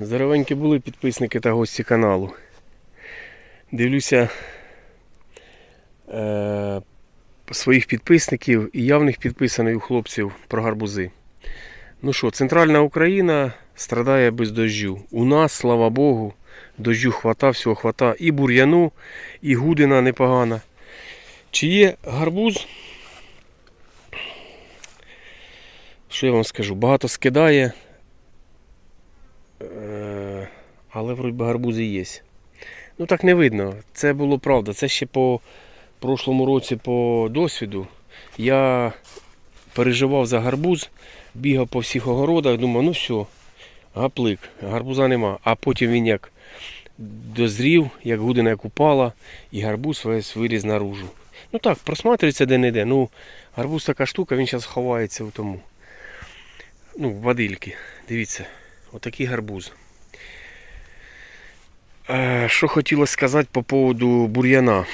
Здоровенькі були підписники та гості каналу. Дивлюся е, своїх підписників і явних підписаних у хлопців про гарбузи. Ну що, центральна Україна страдає без дощу. У нас, слава Богу, дощу хвата, всього хвата. І бур'яну, і гудина непогана. Чи є гарбуз? Що я вам скажу? Багато скидає. Е, Але вроді гарбузи є. Ну так не видно. Це було правда. Це ще по прошлому році по досвіду. Я переживав за гарбуз, бігав по всіх огородах, думав, ну все, гаплик, гарбуза нема. А потім він як дозрів, як гудина як упала, і гарбуз весь виліз наружу. Ну так, просматрюється де-не-де. Ну, гарбуз така штука, він зараз ховається в тому. Ну, в вадильки. Дивіться, отакий гарбуз. Е, Що хотілося сказати по поводу бур'яна.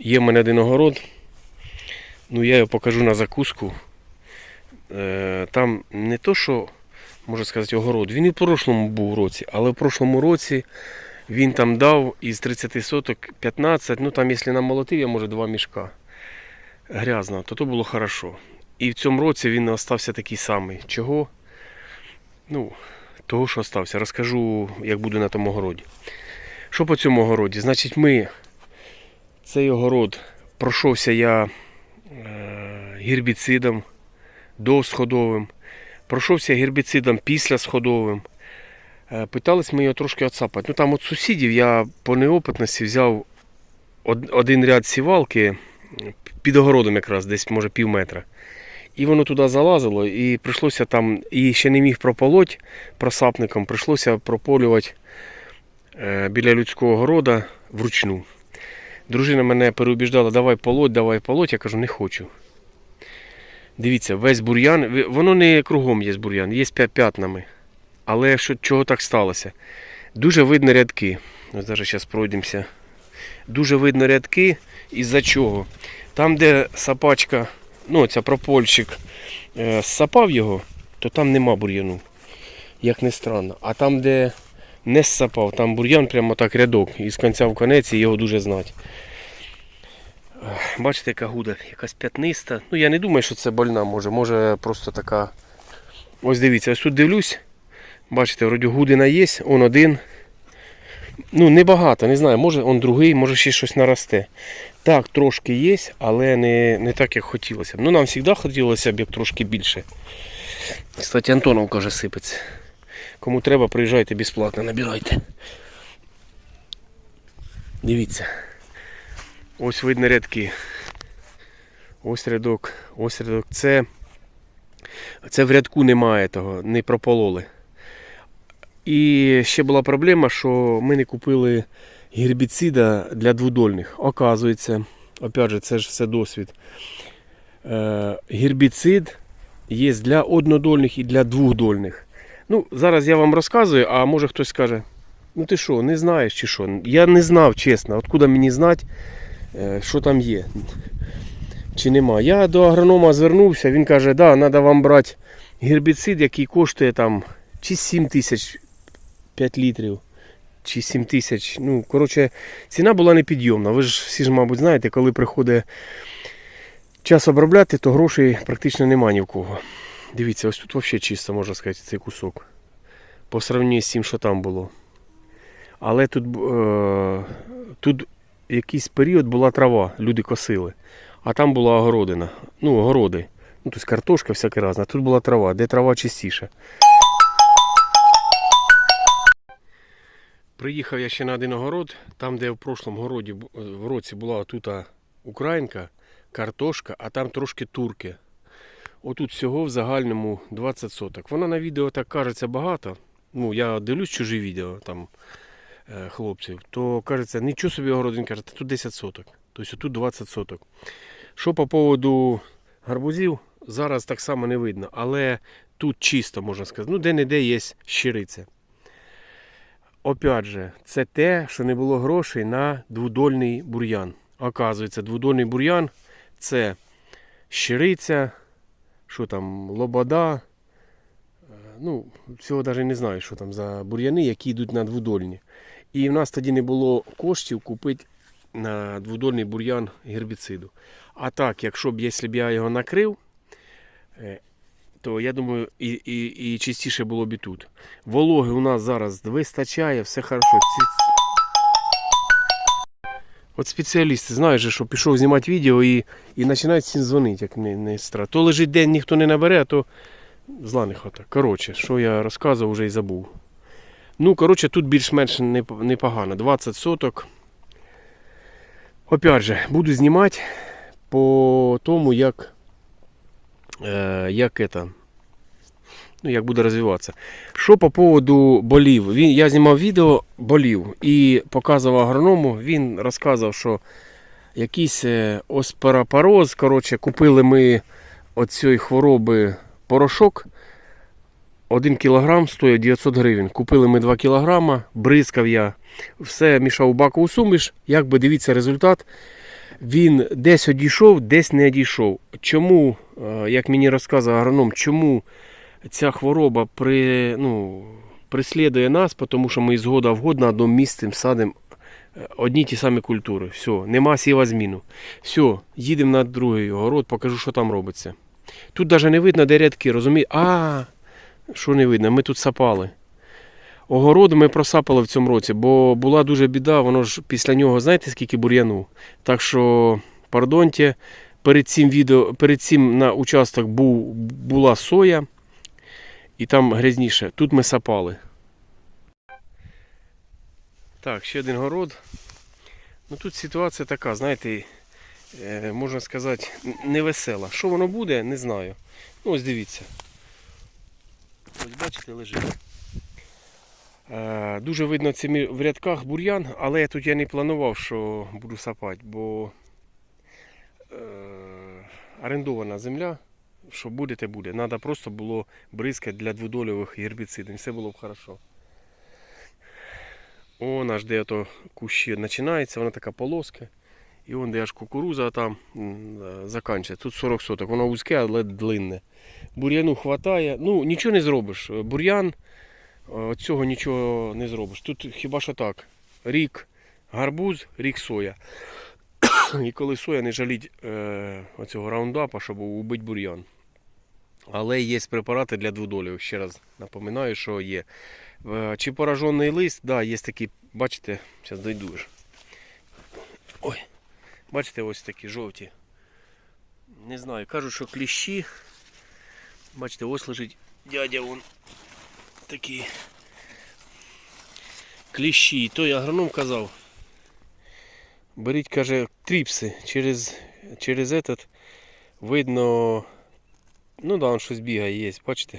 Є в мене один огород. Ну, я його покажу на закуску. Е, Там не то, що, можна сказати, огород. Він і в прошлому був році, але в прошлому році він там дав із 30 соток 15, ну там, якщо намолотив, я може два мішка грязно, то то було хорошо. І в цьому році він остався такий самий. Чого? Ну, того, що остався. Розкажу, як буде на тому городі. Що по цьому городі? Значить, ми цей огород пройшовся я е, гербіцидом досходовим, пройшовся гербіцидом після сходовим. Е, Питались ми його трошки отсапати. Ну там от сусідів я по неопитності взяв од- один ряд сівалки під огородом якраз, десь може пів метра. І воно туди залазило, і прийшлося там, і ще не міг прополоть просапником, прийшлося прополювати е, біля людського города вручну. Дружина мене переубіждала, давай полоть, давай полоть. Я кажу, не хочу. Дивіться, весь бур'ян, воно не кругом є бур'ян, є п'я- п'ятнами. Але що, чого так сталося? Дуже видно рядки. Зараз зараз пройдемося. Дуже видно рядки. Із-за чого? Там, де сапачка, ну, ця пропольщик е, сапав його, то там нема бур'яну. Як не странно. А там, де не сапав, там бур'ян прямо так рядок. І з кінця в конець і його дуже знати. Бачите, яка гуда, якась п'ятниста. Ну я не думаю, що це больна може. Може просто така. Ось дивіться, ось тут дивлюсь. Бачите, вроді гудина є, он один. Ну, небагато, не знаю, може он другий, може ще щось наросте. Так, трошки є, але не, не так, як хотілося б. Ну, нам завжди хотілося б як трошки більше. Кстати, Антоновка вже сипеться. Кому треба, приїжджайте безплатно, набирайте. Дивіться. Ось видно рядки. Ось рядок, ось рядок. Це, це в рядку немає того, не пропололи. І ще була проблема, що ми не купили гербіцида для двудольних. Оказується, опять же, це ж все досвід. Е, гербіцид є для однодольних і для двохдольних. Ну, зараз я вам розказую, а може хтось скаже, ну ти що, не знаєш чи що? Я не знав, чесно, откуда мені знати, е, що там є. Чи нема. Я до агронома звернувся, він каже, да, треба вам брати гербіцид, який коштує там чи 7 тисяч 5 літрів, чи 7 тисяч. Ну, коротше, ціна була непідйомна. Ви ж всі ж, мабуть, знаєте, коли приходить час обробляти, то грошей практично нема ні в кого. Дивіться, ось тут взагалі чисто, можна сказати, цей кусок. По сравненню з тим, що там було. Але тут, е, тут якийсь період була трава, люди косили. А там була огородина. Ну, огороди. Ну, тобто картошка всяке разне. А тут була трава, де трава чистіша. Приїхав я ще на один огород, там, де в прошлому городі, е, в році була тут українка, картошка, а там трошки турки. Отут всього в загальному 20 соток. Вона на відео так кажеться багато. Ну, я дивлюсь чужі відео там е, хлопців, то кажеться, нічого собі огород, він каже, тут 10 соток. Тобто тут 20 соток. Що по поводу гарбузів, зараз так само не видно, але тут чисто можна сказати. Ну, де-не-де є щириця. Опять же, це те, що не було грошей на двудольний бур'ян. Оказується, двудольний бур'ян це щириця, що там, лобода, е, ну, цього навіть не знаю, що там за бур'яни, які йдуть на двудольні. І в нас тоді не було коштів купити на двудольний бур'ян гербіциду. А так, якщо б, якщо б я його накрив, е, то я думаю, і, і, і чистіше було б і тут. Вологи у нас зараз вистачає, все хорошо. Ці... От спеціалісти знають, що пішов знімати відео і, і починають всім дзвонити, як не, не стра. То лежить день, ніхто не набере, а то зла не хата. Коротше, що я розказував, вже і забув. Ну, коротше, тут більш-менш непогано. 20 соток. Опять же, буду знімати по тому, як, як это, ну, як буде розвиватися. Що по поводу болів? Він, я знімав відео болів і показував агроному. Він розказував, що якийсь е, оспарапороз. Коротше, купили ми цієї хвороби порошок. 1 кілограм стоїть 900 гривень. Купили ми 2 кілограма, бризкав я, все мішав у бакову суміш. Як би дивіться результат. Він десь одійшов, десь не одійшов. Чому, е, як мені розказував агроном, чому ця хвороба при, ну, преслідує нас, тому що ми з года в одному місці садимо е, одні ті самі культури. Все, нема сіва зміну. Все, їдемо на другий город, покажу, що там робиться. Тут навіть не видно, де рядки, розумієте? А, що не видно? Ми тут сапали. Огород ми просапали в цьому році, бо була дуже біда, воно ж після нього, знаєте, скільки бур'яну. Так що, пардонте, перед цим відео, перед цим на участок був, була соя, і там грязніше. Тут ми сапали. Так, ще один город. Ну тут ситуація така, знаєте, е, можна сказати, невесела. Що воно буде, не знаю. Ну ось дивіться. Ось бачите, лежить. Е, Дуже видно цими в рядках бур'ян, але тут я не планував, що буду сапати, бо е, орендована земля, що буде, те буде. Треба просто було бризкати для дводольових гербіцидів, все було б хорошо. Он аж де то кущі починається, вона така полоска. І вон де аж кукуруза там м, е, закінчується. Тут 40 соток, воно вузьке, але длинне. Бур'яну хватає. Ну, нічого не зробиш. Бур'ян От цього нічого не зробиш. Тут хіба що так. Рік гарбуз, рік соя. І коли соя не жаліть е, оцього раундапа, щоб убити бур'ян. Але є препарати для двудолів. Ще раз напоминаю, що є. Е, Чи поражений лист, да, є такі, бачите, зараз дойду. Ой, бачите, ось такі жовті. Не знаю, кажуть, що кліщі. Бачите, ось лежить дядя вон такі кліщі. Той агроном казав. Беріть, каже, тріпси. Через, через этот видно. Ну да, он щось бігає, є, бачите?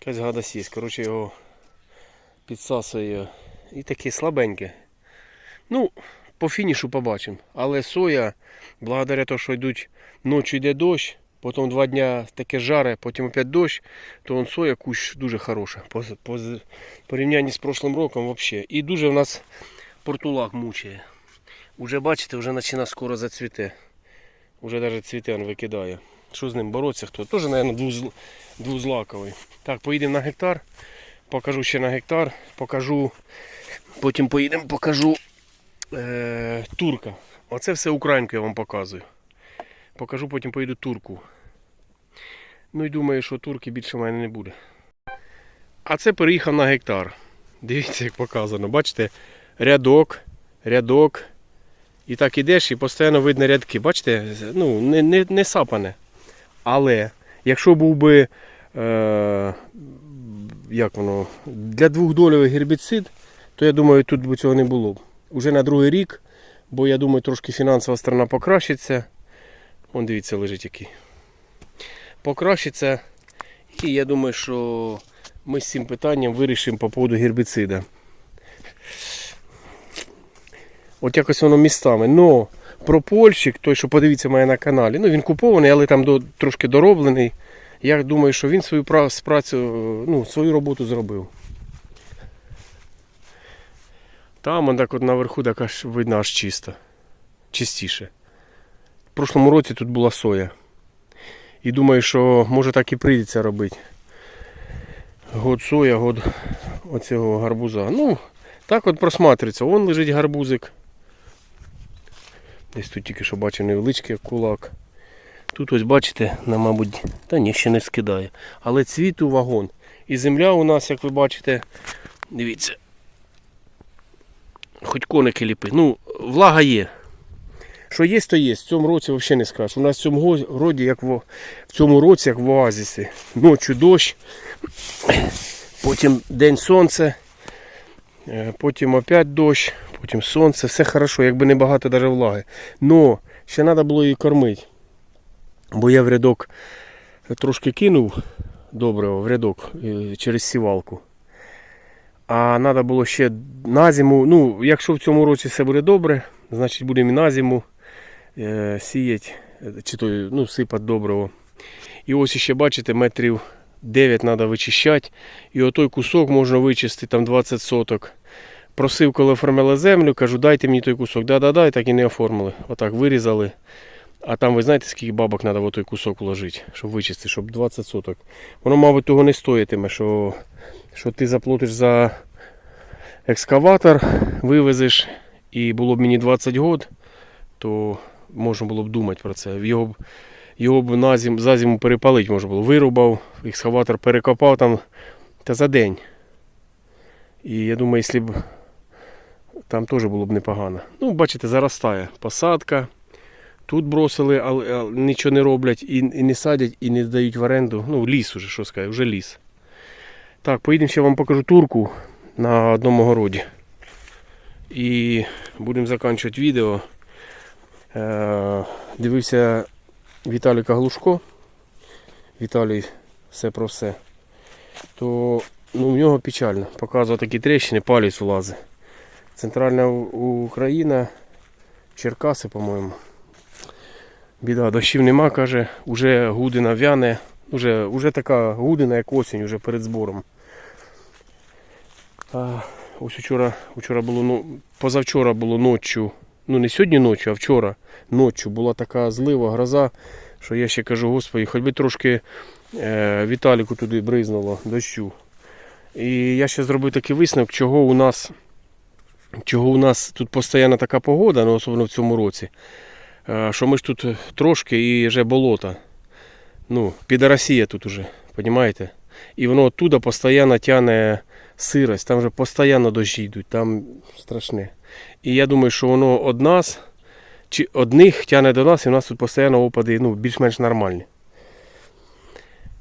Якась гадость є. Коротше, його підсасує. І таке слабеньке. Ну, по фінішу побачимо. Але соя, благодаря тому, що йдуть ночі йде дощ, потім два дня таке жаре, потім опять дощ, то он соя кущ дуже хороша. По, по порівнянні з прошлим роком взагалі. І дуже в нас портулак мучає. Уже бачите, вже починає скоро зацвіте. Уже навіть цвіте він викидає. Що з ним боротися хто? Теж, мабуть, двузл... двузлаковий. Так, поїдемо на гектар. Покажу ще на гектар. Покажу. Потім поїдемо, покажу е... турка. Оце все українку я вам показую. Покажу, потім поїду турку. Ну і думаю, що турки більше в мене не буде. А це переїхав на гектар. Дивіться, як показано. Бачите, рядок, рядок. І так ідеш і постійно видно рядки. Бачите, ну, не, не, не сапане. Але якщо був би е, як воно, для двохдольовий гербіцид, то я думаю, тут би цього не було б. Уже на другий рік, бо я думаю, трошки фінансова сторона покращиться. Вон дивіться, лежить який. Покращиться. І я думаю, що ми з цим питанням вирішимо по поводу гербіцида. От якось воно містами. Но пропольщик, той, що подивіться мене на каналі, ну він купований, але там до, трошки дороблений. Я думаю, що він свою пра- працю, ну, свою роботу зробив. Там он так от наверху так аж видно аж чисто. Чистіше. В прошлому році тут була соя. І думаю, що може так і прийдеться робити. Год соя, год оцього гарбуза. Ну, так от просматрюється. Вон лежить гарбузик. Десь тут тільки що бачив невеличкий кулак. Тут ось бачите, на, мабуть, та ні, ще не скидає. Але цвіту вагон. І земля у нас, як ви бачите, дивіться. Хоч коники ліпи. Ну, влага є. Що є, то є. В цьому році взагалі не скажеш. У нас в цьому роді, як в, в цьому році, як в оазісі. Ночі дощ, потім день сонце, е, потім опять дощ, потім сонце. Все хорошо, якби не багато даже влаги. Но ще треба було її кормити. Бо я в рядок трошки кинув доброго в рядок е, через сівалку. А треба було ще на зиму. Ну, якщо в цьому році все буде добре, значить будемо і на зиму е, сіяти, е, чи то, ну, сипати доброго. І ось ще бачите, метрів 9 треба вичищати. І отой кусок можна вичистити там 20 соток. Просив, коли оформили землю, кажу, дайте мені той кусок. Да-да-да, і так і не оформили. Отак вирізали. А там ви знаєте, скільки бабок треба в той кусок вложити, щоб вичистити, щоб 20 соток. Воно, мабуть, того не стоїтиме, що, що ти заплатиш за екскаватор, вивезеш, і було б мені 20 год, то можна було б думати про це. Його, б- його б на зим, за зиму перепалити можна було. Вирубав, екскаватор перекопав там та за день. І я думаю, якщо б там теж було б непогано. Ну, бачите, заростає посадка. Тут бросили, але, але нічого не роблять і, і не садять, і не здають в оренду. Ну, ліс уже, що сказати, вже ліс. Так, поїдемо ще вам покажу турку на одному городі. І будемо закінчувати відео. Е, дивився Віталіка Глушко. Віталій все про все. То ну, в нього печально. Показував такі тріщини, палець влазить. Центральна Україна, Черкаси, по-моєму. Біда, дощів нема, каже, уже гудина вяне, уже, уже така гудина, як осінь, уже перед збором. А, ось вчора, вчора було, ну, позавчора було ночі, ну не сьогодні ночі, а вчора ночі була така злива, гроза, що я ще кажу, господи, хоч би трошки е, Віталіку туди бризнуло дощу. І я ще зробив такий висновок, чого у нас, чого у нас тут постійна така погода, ну, особливо в цьому році. Е, що ми ж тут трошки і вже болото. Ну, підаросія тут уже, розумієте? І воно оттуда постійно тягне сирость, там вже постійно дощі йдуть, там страшне. І я думаю, що воно од нас, чи одних тягне до нас, і у нас тут постійно опади ну, більш-менш нормальні.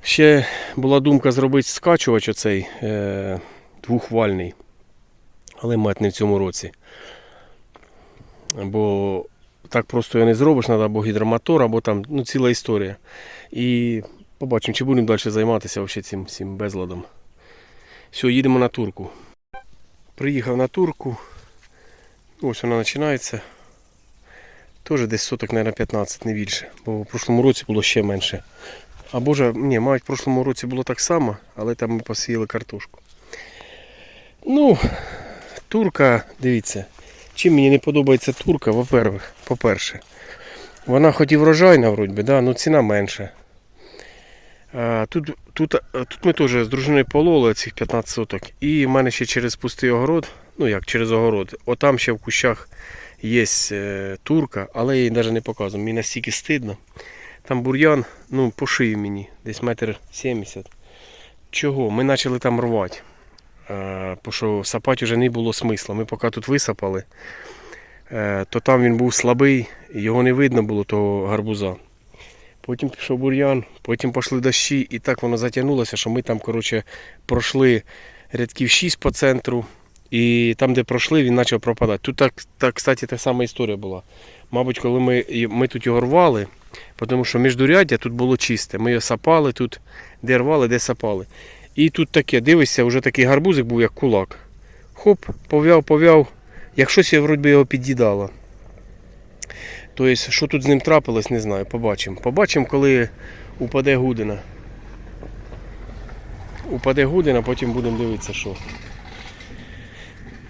Ще була думка зробити скачувач оцей е, двохвальний, але мать не в цьому році. Бо так просто його не зробиш, треба або гідромотор, або там ну, ціла історія. І побачимо, чи будемо далі займатися цим, цим безладом. Все, їдемо на турку. Приїхав на турку. Ось вона починається. Теж десь соток, мабуть, 15, не більше. Бо в прошлому році було ще менше. А боже, ні, мабуть, в прошлому році було так само, але там ми посіяли картошку. Ну, турка, дивіться. Чим мені не подобається турка, по-перше, вона хоч і врожайна, вроді да, ну ціна менша. Тут, тут, тут ми теж з дружиною пололи цих 15 соток. І в мене ще через пустий огород, ну як через огород, отам ще в кущах є е, турка, але я її навіть не показую. Мені настільки стидно. Там бур'ян, ну, по шиї мені, десь метр 70. Чого? Ми почали там рвати. Е, Бо що сапати вже не було смисла. Ми поки тут висапали, е, то там він був слабий, його не видно було, того гарбуза. Потім пішов бур'ян, потім пішли дощі, і так воно затягнулося, що ми там коротше, пройшли рядків 6 по центру, і там, де пройшли, він почав пропадати. Тут так, так кстати, та сама історія була. Мабуть, коли ми, ми тут його рвали, тому що міждуряддя тут було чисте. Ми його сапали тут, де рвали, де сапали. І тут таке, дивишся, вже такий гарбузик був, як кулак. Хоп, пов'яв, пов'яв. Як щось я вроді його під'їдало. Тобто, що тут з ним трапилось, не знаю. Побачимо. Побачимо, коли упаде гудина. Упаде гудина, потім будемо дивитися, що.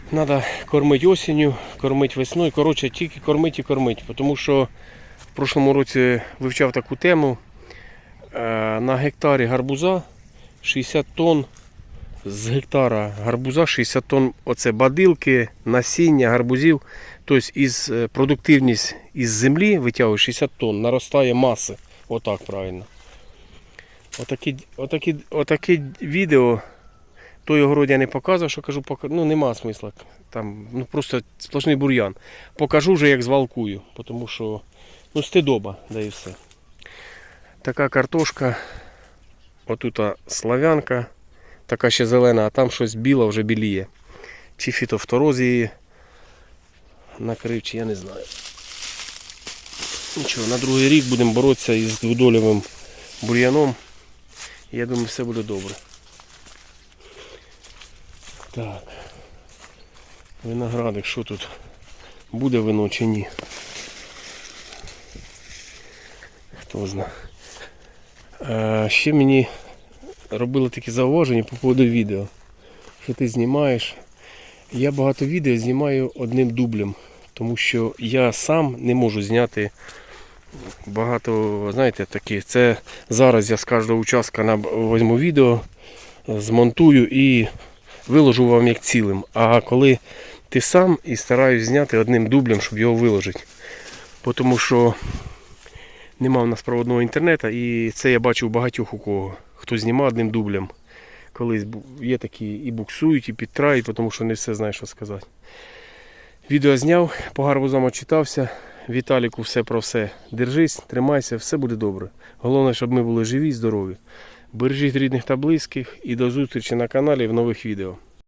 Треба кормити осінню, кормити весною. Коротше, тільки кормити і кормити. Тому що в прошлому році вивчав таку тему. Е, На гектарі гарбуза 60 тонн з гектара гарбуза 60 тонн оце бадилки, насіння, гарбузів. Тобто із е, продуктивність із землі витягує 60 тонн, наростає маси. Отак правильно. Отакі, отакі, отакі відео. Той огород я не показував, що кажу, пока- ну нема смисла. Там ну, просто сплошний бур'ян. Покажу вже як звалкую, тому що ну, стидоба, да і все. Така картошка. Отут славянка, така ще зелена, а там щось біле вже біліє. Чи фітофтороз її накрив, чи я не знаю. Нічого, на другий рік будемо боротися із двудольовим бур'яном. Я думаю, все буде добре. Так. Виноградик, що тут? Буде вино чи ні? Хто знає. Е, ще мені робили такі зауваження по поводу відео. Що ти знімаєш. Я багато відео знімаю одним дублем, тому що я сам не можу зняти багато, знаєте, такі. Це зараз я з кожного участка візьму відео, змонтую і виложу вам як цілим. А коли ти сам і стараюсь зняти одним дублем, щоб його виложити. Тому що нема в нас проводного інтернету, і це я бачу багатьох у кого, хто знімав одним дублем. Колись є такі і буксують, і підтрають, тому що не все знає, що сказати. Відео зняв, по гарбузам отчитався. Віталіку все про все. Держись, тримайся, все буде добре. Головне, щоб ми були живі і здорові. Бережіть рідних та близьких і до зустрічі на каналі в нових відео.